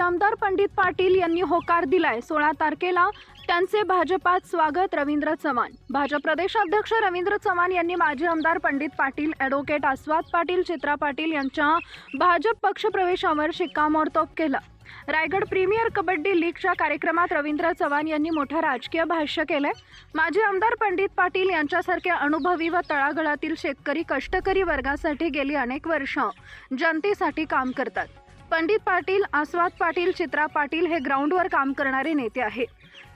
आमदार पंडित पाटील यांनी होकार दिलाय. सोळा तारखेला त्यांचे भाजपात स्वागत रवींद्र चव्हाण. भाजप प्रदेशाध्यक्ष रवींद्र चव्हाण यांनी माजी आमदार पंडित पाटील ॲडव्होकेट आस्वाद पाटील चित्रा पाटील यांच्या भाजप पक्षप्रवेशावर शिक्कामोर्तब केलं. रायगड प्रीमियर कबड्डी लीगच्या कार्यक्रमात रवींद्र चव्हाण यांनी मोठं राजकीय भाष्य केलंय. माजी आमदार पंडित पाटील यांच्यासारखे अनुभवी व तळागळातील शेतकरी कष्टकरी वर्गासाठी गेली अनेक वर्ष जनतेसाठी काम करतात. पंडित पाटील आस्वाद पाटील चित्रा पाटील हे ग्राउंडवर काम करणारे नेते आहेत.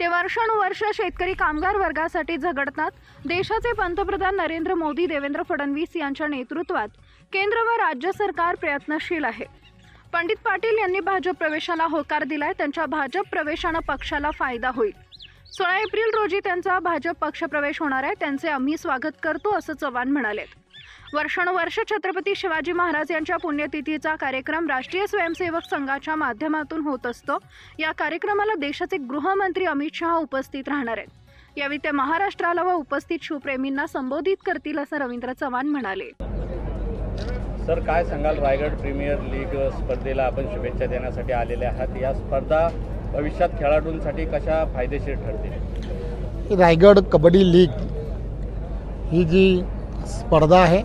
ते वर्षानुवर्ष शेतकरी कामगार वर्गासाठी झगडतात. देशाचे पंतप्रधान नरेंद्र मोदी देवेंद्र फडणवीस यांच्या नेतृत्वात केंद्र व राज्य सरकार प्रयत्नशील आहे. पंडित पाटील यांनी भाजप प्रवेशाला होकार दिलाय. त्यांच्या भाजप प्रवेशानं पक्षाला फायदा होईल. सोळा एप्रिल रोजी त्यांचा भाजप पक्षप्रवेश होणार आहे. त्यांचे आम्ही स्वागत करतो असं चव्हाण म्हणाले वर्षानुवर्ष छत्रपती शिवाजी महाराज यांच्या पुण्यतिथीचा कार्यक्रम राष्ट्रीय स्वयंसेवक संघाच्या माध्यमातून होत असतो. या कार्यक्रमाला देशाचे गृहमंत्री अमित शहा उपस्थित राहणार आहेत. यावेळी ते महाराष्ट्राला व उपस्थित शिवप्रेमींना संबोधित करतील असं रवींद्र चव्हाण म्हणाले. सर काय सांगाल? रायगड प्रीमियर लीग स्पर्धेला आपण शुभेच्छा देण्यासाठी आलेले आहात. या स्पर्धा भविष्यात खेळाडूंसाठी कशा फायदेशीर ठरतील? रायगड कबड्डी लीग ही जी स्पर्धा आहे.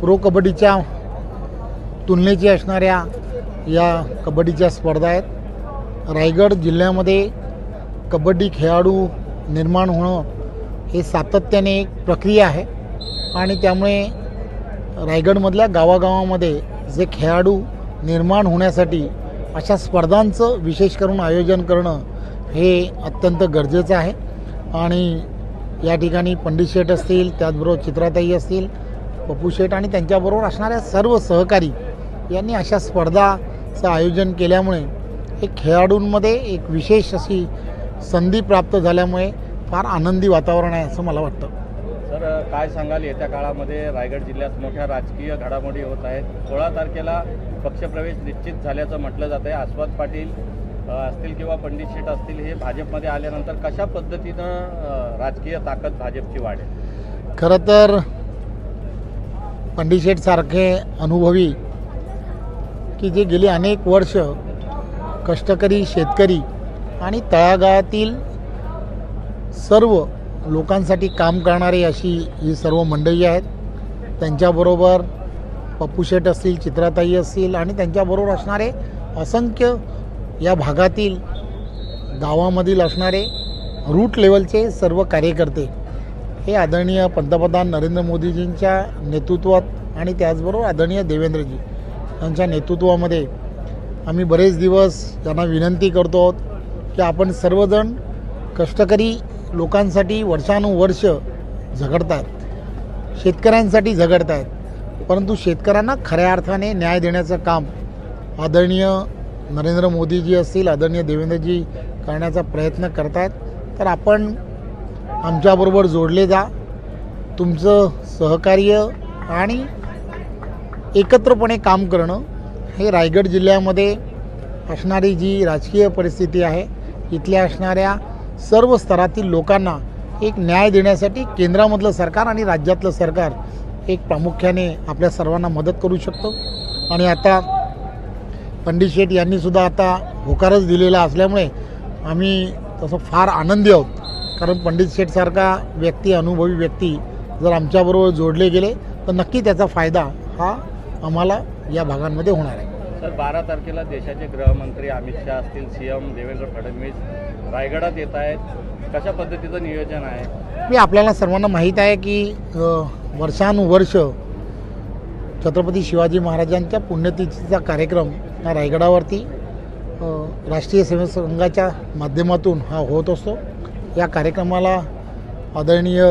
प्रो कबड्डीच्या तुलनेची असणाऱ्या या कबड्डीच्या स्पर्धा आहेत. रायगड जिल्ह्यामध्ये कबड्डी खेळाडू निर्माण होणं हे सातत्याने एक प्रक्रिया आहे. आणि त्यामुळे रायगडमधल्या गावागावामध्ये जे खेळाडू निर्माण होण्यासाठी अशा स्पर्धांचं विशेष करून आयोजन करणं हे अत्यंत गरजेचं आहे. आणि या ठिकाणी पंडित शेठ असतील त्याचबरोबर चित्राताई असतील पप्पू शेठ आणि त्यांच्याबरोबर असणाऱ्या सर्व सहकारी यांनी अशा स्पर्धाचं आयोजन केल्यामुळे हे खेळाडूंमध्ये एक विशेष अशी संधी प्राप्त झाल्यामुळे फार आनंदी वातावरण आहे असं मला वाटतं. सर काय सांगाल? येत्या काळामध्ये रायगड जिल्ह्यात मोठ्या राजकीय घडामोडी होत आहेत. सोळा तारखेला पक्षप्रवेश निश्चित झाल्याचं म्हटलं जात आहे आस्वाद पाटील असतील किंवा पंडित शेठ असतील हे भाजपमध्ये आल्यानंतर कशा पद्धतीनं राजकीय ताकद भाजपची वाढेल? खरं तर पंडित शेठसारखे अनुभवी की जे गेली अनेक वर्ष कष्टकरी शेतकरी आणि तळागाळातील सर्व लोकांसाठी काम करणारी अशी ही सर्व मंडळी आहेत. त्यांच्याबरोबर पप्पू शेठ असतील चित्राताई असतील आणि त्यांच्याबरोबर असणारे असंख्य या भागातील गावामधील असणारे रूट लेवलचे सर्व कार्यकर्ते हे आदरणीय पंतप्रधान नरेंद्र मोदीजींच्या नेतृत्वात आणि त्याचबरोबर आदरणीय देवेंद्रजी यांच्या नेतृत्वामध्ये आम्ही बरेच दिवस त्यांना विनंती करतो आहोत की आपण सर्वजण कष्टकरी लोकांसाठी वर्षानुवर्ष झगडतात शेतकऱ्यांसाठी झगडत आहेत परंतु शेतकऱ्यांना खऱ्या अर्थाने न्याय देण्याचं काम आदरणीय नरेंद्र मोदीजी असतील आदरणीय देवेंद्रजी करण्याचा प्रयत्न करत आहेत तर आपण आमच्याबरोबर जोडले जा. तुमचं सहकार्य आणि एकत्रपणे काम करणं हे रायगड जिल्ह्यामध्ये असणारी जी राजकीय परिस्थिती आहे इथल्या असणाऱ्या सर्व स्तरातील लोकांना एक न्याय देण्यासाठी केंद्रामधलं सरकार आणि राज्यातलं सरकार एक प्रामुख्याने आपल्या सर्वांना मदत करू शकतो. आणि आता पंडित शेठ यांनीसुद्धा आता होकारच दिलेला असल्यामुळे आम्ही तसं फार आनंदी आहोत. कारण पंडित शेठसारखा व्यक्ती अनुभवी व्यक्ती जर आमच्याबरोबर जोडले गेले तर नक्की त्याचा फायदा हा आम्हाला या भागांमध्ये होणार आहे. सर बारा तारखेला देशाचे गृहमंत्री अमित शहा असतील सी एम देवेंद्र फडणवीस रायगडात येत आहेत. कशा पद्धतीचं नियोजन आहे? मी आपल्याला सर्वांना माहीत आहे की वर्षानुवर्ष छत्रपती शिवाजी महाराजांच्या पुण्यतिथीचा कार्यक्रम रायगडावरती राष्ट्रीय सेवा संघाच्या माध्यमातून हा होत असतो. या कार्यक्रमाला आदरणीय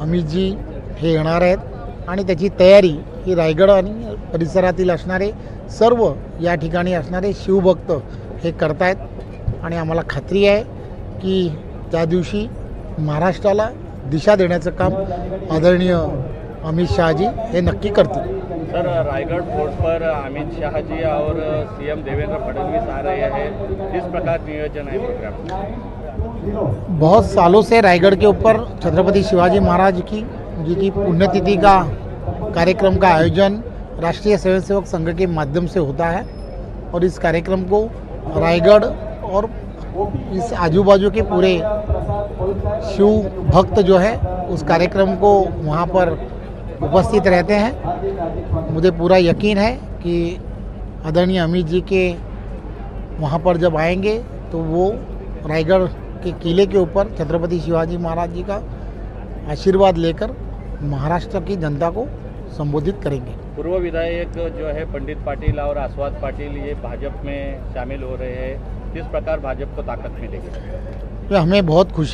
अमितजी हे येणार आहेत आणि त्याची तयारी ही रायगड आणि परिसरातील असणारे सर्व या ठिकाणी असणारे शिवभक्त हे करतायत. आणि आम्हाला खात्री आहे की त्या दिवशी महाराष्ट्राला दिशा देण्याचं काम आदरणीय अमित शाह जी हे नक्की करतील. सर रायगढ़ फोर्ट पर अमित शाह जी और सीएम देवेंद्र फडणवीस आ रहे हैं. किस प्रकार नियोजन है प्रोग्राम बहुत सालों से रायगढ़ के ऊपर छत्रपति शिवाजी महाराज की जी की पुण्यतिथि का कार्यक्रम का आयोजन राष्ट्रीय स्वयंसेवक संघ के माध्यम से होता है और इस कार्यक्रम को रायगढ़ और इस आजू बाजू के पूरे शिव भक्त जो है उस कार्यक्रम को वहाँ पर उपस्थित रहते हैं। मुझे पूरा यकीन है कि आदरणीय अमित जी के वहाँ पर जब आएँगे तो वो रायगढ़ के किले के ऊपर छत्रपति शिवाजी महाराज जी का आशीर्वाद लेकर महाराष्ट्र की जनता को संबोधित करेंगे। पूर्व विधायक जो है पंडित पाटिल और आसवाद पाटिल ये भाजपा में शामिल हो रहे हैं। किस प्रकार भाजपा को ताकत मिलेगी? तो हमें बहुत खुशी